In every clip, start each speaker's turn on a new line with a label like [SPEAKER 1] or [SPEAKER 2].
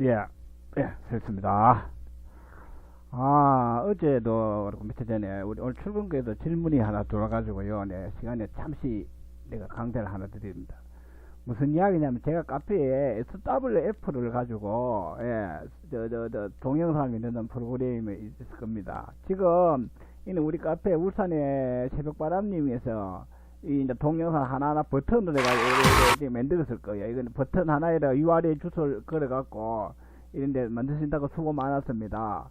[SPEAKER 1] 예, 예, 됐습니다. 아, 어제도 그렇고 며칠 전에 우리 오늘 출근교에도 질문이 하나 들어와가지고요. 네, 시간에 잠시 내가 강좌를 하나 드립니다. 무슨 이야기냐면 제가 카페에 SWF를 가지고 예, 저, 저, 저 동영상을 만드는 프로그램이 있을 겁니다. 지금 이는 우리 카페 울산의 새벽바람님에서 이 이제 동영상 하나하나 버튼으로 내가 이렇게 만들었을 거예요. 이건 버튼 하나에다 URL 주소를 걸어갖고 이런데 만드신다고 수고 많았습니다.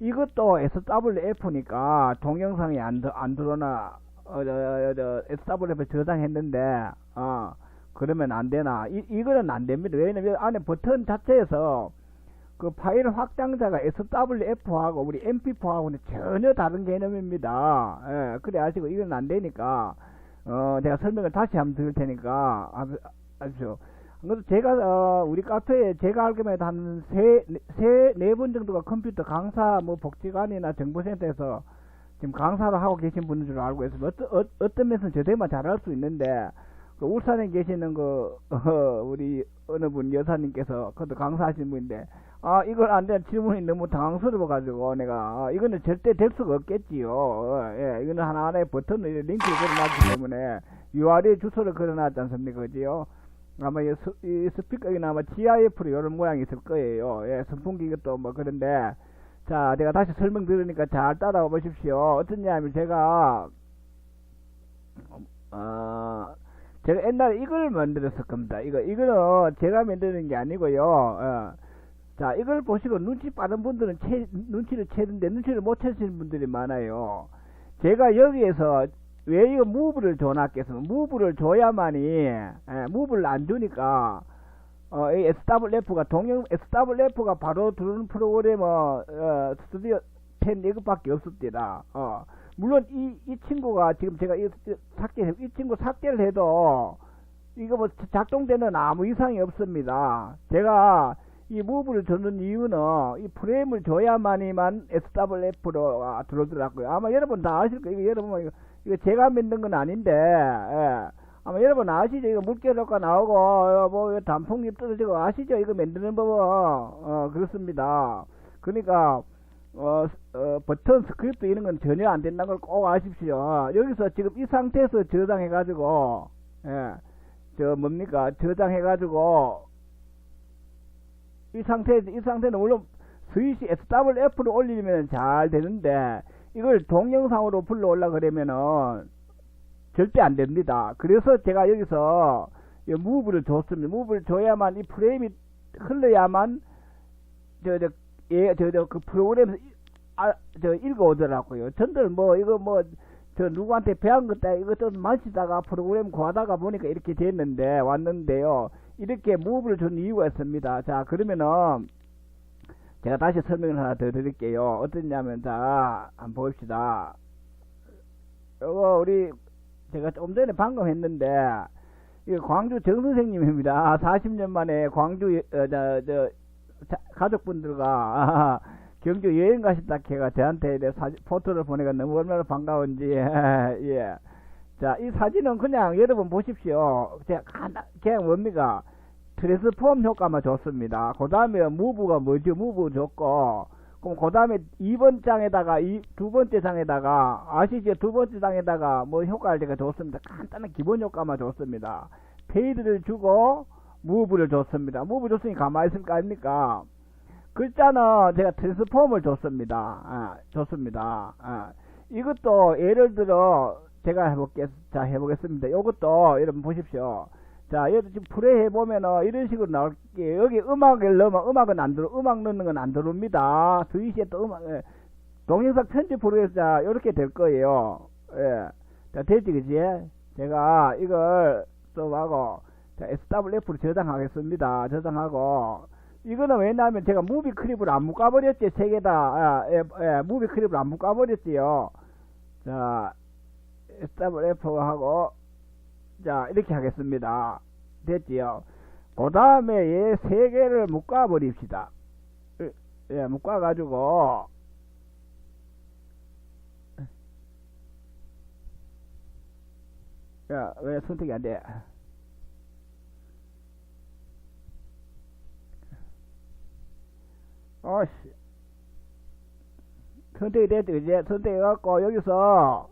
[SPEAKER 1] 이것도 SWF니까 동영상이 안, 들- 안 들어오나 어, 저, 저, SWF 저장했는데 어 그러면 안 되나? 이, 이거는 안 됩니다. 왜냐면 안에 버튼 자체에서 그 파일 확장자가 SWF하고 우리 MP4하고는 전혀 다른 개념입니다. 예, 그래 아시고 이건 안 되니까 어 내가 설명을 다시 한번 드릴 테니까 아, 아시죠? 그래서 제가 어, 우리 카페에 제가 알기만 해도 한세세네 번 정도가 컴퓨터 강사 뭐 복지관이나 정보센터에서 지금 강사를 하고 계신 분인 줄 알고 있어요. 어떤 어, 어떤 면에서는 저대만 잘할 수 있는데 그 울산에 계시는 그 어, 우리 어느 분 여사님께서 그것도 강사하신 분인데 아 이걸 안 돼 질문이 너무 당황스러워 가지고 내가 아, 이거는 절대 될 수가 없겠지요. 어, 예, 이거는 하나하나의 버튼을 링크를 걸어놨기 때문에 URL 주소를 걸어놨지 않습니까, 그지요? 아마 이, 스, 이 스피커에는 아마 GIF로 이런 모양이 있을 거예요. 예, 선풍기 것도 뭐 그런데 자 내가 다시 설명 드리니까 잘 따라와 보십시오. 어떻냐면 제가 어, 제가 옛날에 이걸 만들었을 겁니다. 이거, 이거는 제가 만드는 게 아니고요. 어. 자, 이걸 보시고 눈치 빠른 분들은 채, 눈치를 채는데 눈치를 못 채시는 분들이 많아요. 제가 여기에서 왜 이거 무브를 줘놨겠어요? 무브를 줘야만이, 예, 무브를 안 주니까, 어, 이 SWF가, 동영, SWF가 바로 들어오는 프로그램은, 어, 스튜디오 10 이것밖에 없습니다. 어. 물론 이, 이 친구가 지금 제가 이, 이 삭제, 이 친구 삭제를 해도 이거 뭐 작동되는 아무 이상이 없습니다. 제가 이 무브를 주는 이유는 이 프레임을 줘야만이만 SWF로 아, 들어오더라고요. 아마 여러분 다 아실 거예요. 이거 여러분 이거, 이거 제가 만든 건 아닌데 예. 아마 여러분 아시죠? 이거 물결효과 나오고 어, 뭐 단풍잎 떨어지고 아시죠? 이거 만드는 법은 어, 그렇습니다. 그러니까 어, 어, 버튼 스크립트 이런 건 전혀 안 된다는 걸 꼭 아십시오. 여기서 지금 이 상태에서 저장해가지고, 예, 저 뭡니까, 저장해가지고, 이 상태, 이 상태는 물론 스위치 SWF로 올리면 잘 되는데, 이걸 동영상으로 불러올라 그러면은 절대 안 됩니다. 그래서 제가 여기서 이 무브를 줬습니다. 무브를 줘야만 이 프레임이 흘러야만 저, 저, 예, 저, 저, 그 프로그램에서, 이- 아, 저, 읽어오더라고요. 전들 뭐, 이거 뭐, 저, 누구한테 배운 것다, 이것도 마시다가 프로그램 구하다가 보니까 이렇게 됐는데, 왔는데요. 이렇게 무브를 준 이유가 있습니다. 자, 그러면은, 제가 다시 설명을 하나 더 드릴게요. 어떻냐면, 자, 한번 봅시다. 요거, 우리, 제가 좀 전에 방금 했는데, 이거 광주 정 선생님입니다. 40년 만에 광주, 어, 저, 저, 자, 가족분들과 경주 여행 가셨다 걔가 저한테 포토를 보내가 너무 얼마나 반가운지 예. 자, 이 사진은 그냥 여러분 보십시오. 그냥 뭡니까? 트랜스폼 효과만 좋습니다. 그 다음에 무브가 뭐죠? 무브 좋고 그럼 그 다음에 2번 장에다가 이 두 번째 장에다가 아시죠? 두 번째 장에다가 뭐 효과를 제가 줬습니다. 간단한 기본 효과만 좋습니다. 페이드를 주고 무브를 줬습니다. 무브 줬으니 가만히 있을 거 아닙니까? 글자는 제가 트랜스폼을 줬습니다. 아, 줬습니다. 아, 이것도 예를 들어 제가 해볼겠, 자, 해보겠습니다. 이것도 여러분 보십시오. 자, 여기 지금 플레이 해보면은 이런 식으로 나올게요. 여기 음악을 넣으면 음악은 안 들어, 음악 넣는 건 안 들어옵니다. 스위치에 또 음악, 예. 동영상 편집 프로그램 자, 이렇게 될 거예요. 예. 자, 되지, 그지? 제가 이걸 써하고 자, SWF로 저장하겠습니다. 저장하고 이거는 왜냐하면 제가 무비 클립을 안 묶어버렸지 세 개 다. 아, 예, 예, 무비 클립을 안 묶어버렸지요. 자, SWF 하고 자 이렇게 하겠습니다. 됐지요. 그 다음에 얘 세 개를 묶어 버립시다. 예, 예, 묶어 가지고 야, 왜 선택이 안 돼? 어씨 선택이 됐지 이제 선택해갖고 여기서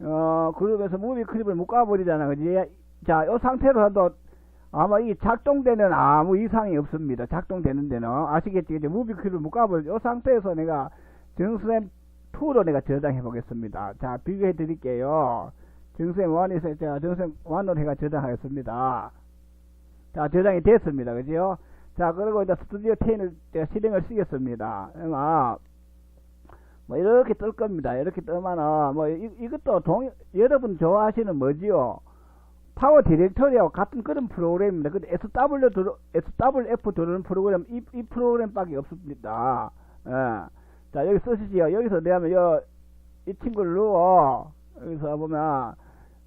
[SPEAKER 1] 어, 그룹에서 무비 클립을 묶어버리잖아, 그지? 자, 요 상태로도 아마 이 작동되는 아무 이상이 없습니다. 작동되는 데는. 아시겠지? 이제 무비 클립을 묶어버리, 요 상태에서 내가 정수엠 2로 내가 저장해 보겠습니다. 자, 비교해 드릴게요. 정수엠 1에서 제가 정수엠 1로 해가 저장하겠습니다. 자, 저장이 됐습니다. 그죠? 자, 그리고 이제 스튜디오 10을 제가 실행을 쓰겠습니다. 아마, 뭐, 이렇게 뜰 겁니다. 이렇게 뜨면은, 뭐, 이, 이것도 동, 여러분 좋아하시는 뭐지요? 파워 디렉터리하고 같은 그런 프로그램입니다. 근데 SW 들어, SWF 들어오는 프로그램, 이, 이 프로그램밖에 없습니다. 예. 자, 여기 쓰시지요. 여기서 내하면, 여, 이 친구를 누워, 여기서 보면,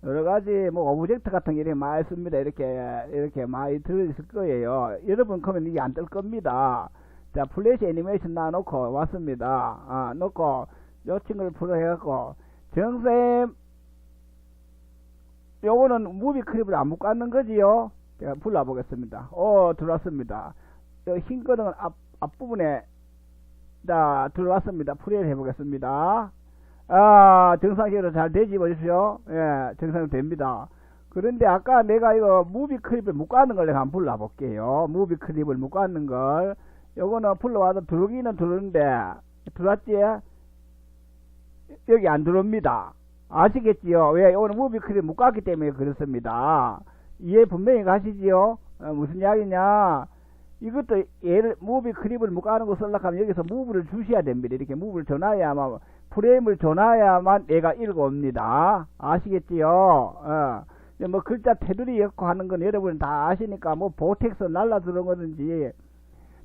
[SPEAKER 1] 여러 가지 뭐 오브젝트 같은 게 이렇게 많이 씁니다. 이렇게 이렇게 많이 들어 있을 거예요. 여러분 그러면 이게 안 뜰 겁니다. 자 플래시 애니메이션 놔놓고 왔습니다. 아 놓고 요 친구를 풀어해갖고 정쌤 요거는 무비 클립을 안 묶었는 거지요. 제가 불러보겠습니다. 오 들어왔습니다. 요흰 거는 앞 앞부분에 자 들어왔습니다. 플레이를 해보겠습니다. 아, 정상적으로 잘 되지 보십시오. 예, 정상 됩니다. 그런데 아까 내가 이거 무비 클립을 묶어는 걸 내가 한번 불러볼게요. 무비 클립을 묶어는 걸. 요거는 불러와도 들어오기는 들어오는데, 들어왔지? 여기 안 들어옵니다. 아시겠지요? 왜? 요거는 무비 클립 묶었기 때문에 그렇습니다. 이해 분명히 가시지요? 어, 무슨 이야기냐? 이것도 얘를 무비 클립을 묶어는 거 쓰려고 하면 여기서 무브를 주셔야 됩니다. 이렇게 무브를 줘놔야만 프레임을 줘놔야만 얘가 읽어옵니다. 아시겠지요? 어. 뭐 글자 테두리 엮고 하는 건 여러분 다 아시니까 뭐 보텍스 날라 들어오든지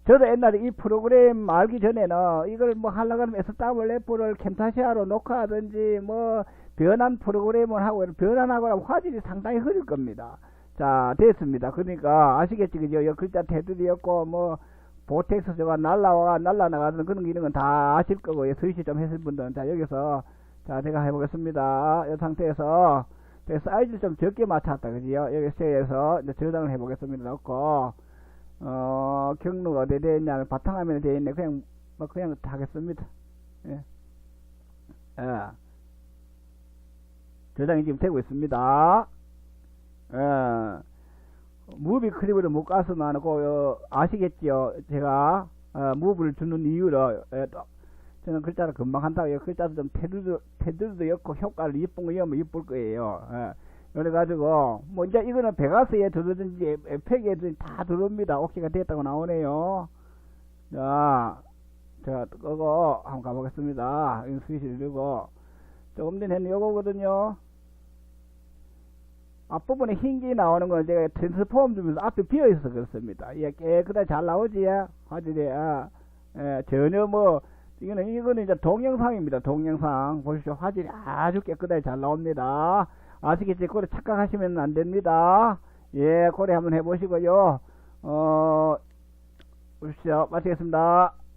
[SPEAKER 1] 저도 옛날에 이 프로그램 알기 전에는 이걸 뭐 하려고 하면 SWF를 캠타시아로 녹화하든지 뭐 변환 프로그램을 하고 변환하고 하면 화질이 상당히 흐릴 겁니다. 자 됐습니다. 그러니까 아시겠지 그죠? 이 글자 테두리 엮고 뭐 보텍스 저가 날라와 날라나가는 그런 기능은 다 아실 거고 요 서시 좀 했을 분들은 자 여기서 자 제가 해보겠습니다. 이 상태에서 사이즈 좀 적게 맞췄다 그지요? 여기 세에서 저장을 해보겠습니다. 넣고 어 경로가 어디 되어 있냐면 바탕화면에 되어 있네 그냥 뭐 그냥 하겠습니다. 예. 예. 저장이 지금 되고 있습니다. 예. 무비 못 가서만 하고 어, 아시겠지요? 제가 어, 무브를 주는 이유를 예, 또, 저는 글자를 금방 한다고 글자도 좀 테두리도 테두리도 엮고 효과를 이쁜 거 이으면 이쁠 거예요. 예. 그래가지고 뭐 이제 이거는 베가스에 들어든지 에펙에 들든지 다 들어옵니다. 오케이가 됐다고 나오네요. 자, 제가 끄고 한번 가보겠습니다. 이 스위치 누르고 조금 전에 요거거든요. 앞부분에 흰기 나오는 건 제가 트랜스폼 주면서 앞에 비어 있어서 그렇습니다. 예, 깨끗하게 잘 나오지, 화질이, 아, 예, 전혀 뭐, 이거는, 이거는 이제 동영상입니다. 동영상. 보십시오. 화질이 아주 깨끗하게 잘 나옵니다. 아시겠지? 그래 착각하시면 안 됩니다. 예, 고래 한번 해보시고요. 어, 보십시오. 마치겠습니다.